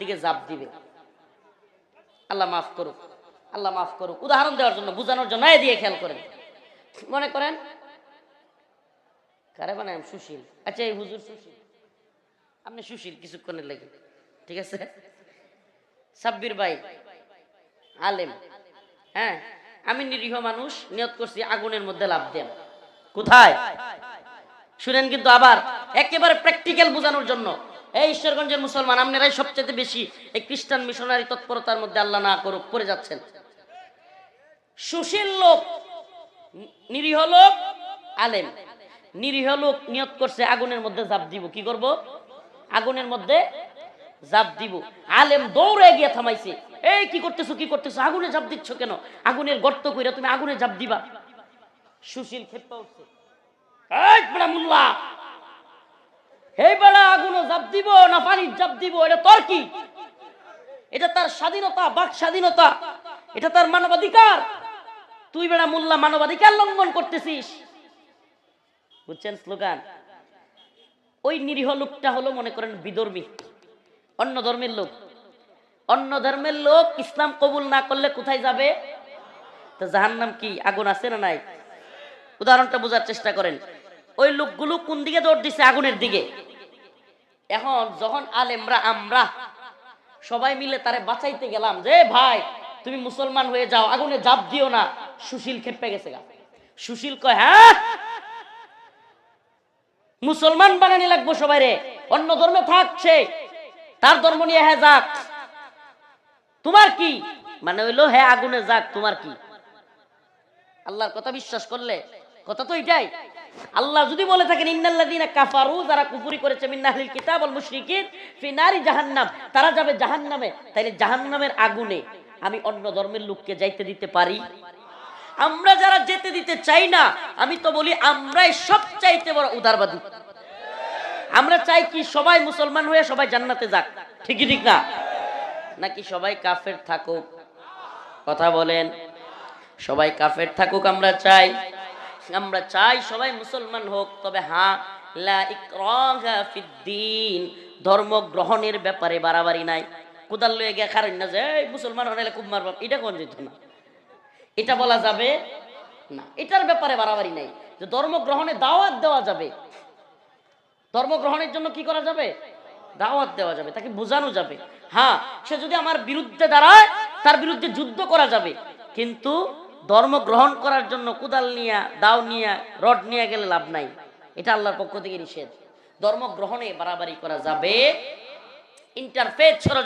দিকে জাপ দিবে। আল্লাহ মাফ করুক, আল্লাহ মাফ করুক। উদাহরণ দেওয়ার জন্য, বোঝানোর জন্য দিয়ে খেয়াল করেন। মনে করেন? কারে বানায় সুশীল। আচ্ছা এই হুজুর সুশীল। আপনি সুশীল কিছুক্ষণের লাগে, ঠিক আছে? সাব্বির ভাই, আলেম। হ্যাঁ আমি নিরীহ মানুষ, নিয়ত করছি, আগুনের মধ্যে লাভ দেন। কোথায়? শুনেন কিন্তু আবার, একেবারে প্র্যাকটিক্যাল বোঝানোর জন্য। এই ঈশ্বরগঞ্জের মুসলমান আপনারাই সবচেয়ে বেশি এই খ্রিস্টান মিশনারি তৎপরতার মধ্যে আল্লাহ না করুক, পড়ে যাচ্ছেন। সুশীল লোক, নিরীহ লোক, আলেম। নিরীহ লোক নিয়ত করছে, আগুনের মধ্যে জাপ দিব। কি করব? আগুনের মধ্যে জাপ দিব। আলেম দৌড়ে গিয়ে থামাইছে। এই কি করতেছো কি করতেছো? আগুনে জাপ দিচ্ছ কেন? আগুনের গর্ত কইরা তুমি আগুনে জাপ দিবা। সুশীল খেপা উঠছে। এই বেড়া মুল্লা! এই বেড়া জাপ দিব না পানির জাপ দিব, এটা তোর কি? এটা তার স্বাধীনতা, বাক স্বাধীনতা। এটা তার মানবাধিকার। তুই বেড়া মোল্লা মানবাধিকার লঙ্ঘন করতেছিস। বুঝছেন স্লোগান? ওই নিরীহ লোকটা হলো মনে করেন বিধর্মী, অন্য ধর্মের লোক। অন্য ধর্মের লোক ইসলাম কবুল না করলে কোথায় যাবে? তো জাহান্নাম কি, আগুন আছে না নাই? উদাহরণটা বোঝার চেষ্টা করেন। ওই লোকগুলো কোন দিকে দৌড় দিছে? আগুনের দিকে। এখন যখন আলেমরা, আমরা সবাই মিলে তারে বাঁচাইতে গেলাম যে, ভাই, তুমি মুসলমান হয়ে যাও, আগুনে জাপ দিও না। সুশীল খেপে গেছে গা। সুশীল কয় হ্যাঁ? মুসলমান বানানি লাগবো সবাই রে, অন্য ধর্মে থাকছে, তার ধর্ম নিয়ে হ্যাঁ যাক। তোমার কি? মানে হইল হ্যাঁ আগুনে যাক, তোমার কি? আল্লাহর কথা বিশ্বাস করলে কথা তো এটাই। আল্লাহ যদি বলে থাকেন, ইন্নাল্লাযীনা কাফারু, যারা কুফরি করেছে, মিন আহলিল কিতাব ওয়াল মুশরিকিন ফি নারি জাহান্নাম। তারা যাবে জাহান্নামে। তাইলে জাহান্নামের আগুনে আমি অন্য ধর্মের লোককে যাইতে দিতে পারি? আমরা যারা যেতে দিতে চাই না, আমি তো বলি আমরাই সবচাইতে বড় উদারবাদী। আমরা চাই কি সবাই মুসলমান হয়ে সবাই জান্নাতে যাক। ঠিকই ঠিক না? নাকি সবাই কাফের থাকুক? কথা বলেন। সবাই কাফের থাকুক আমরা চাই। আমরা চাই সবাই মুসলমান হোক, তবে হ্যাঁ ধর্ম গ্রহণের ব্যাপারে বাড়াবাড়ি নাই। কোদাল লয়ে গিয়ে খারেন না যে মুসলমান হলে খুব মারবাম এটা কোন যেত না? এটা বলা যাবে না। এটার ব্যাপারে বাড়াবাড়ি নাই। যে ধর্ম গ্রহণে দাওয়াত দেওয়া যাবে। ধর্ম গ্রহণের জন্য কি করা যাবে? দাওয়াত দেওয়া যাবে। তাকে বোঝানো যাবে। হ্যাঁ সে যদি আমার বিরুদ্ধে দাঁড়ায়, তার বিরুদ্ধে যুদ্ধ করা যাবে। কিন্তু ধর্ম গ্রহণ করার জন্য কুদাল নিয়া, দাও নিয়া, রড নিয়ে গেলে লাভ নাই। এটা আল্লাহর পক্ষ থেকে নিষেধ। ধর্ম গ্রহণে বাড়াবাড়ি করা যাবে। ইন্টারফেস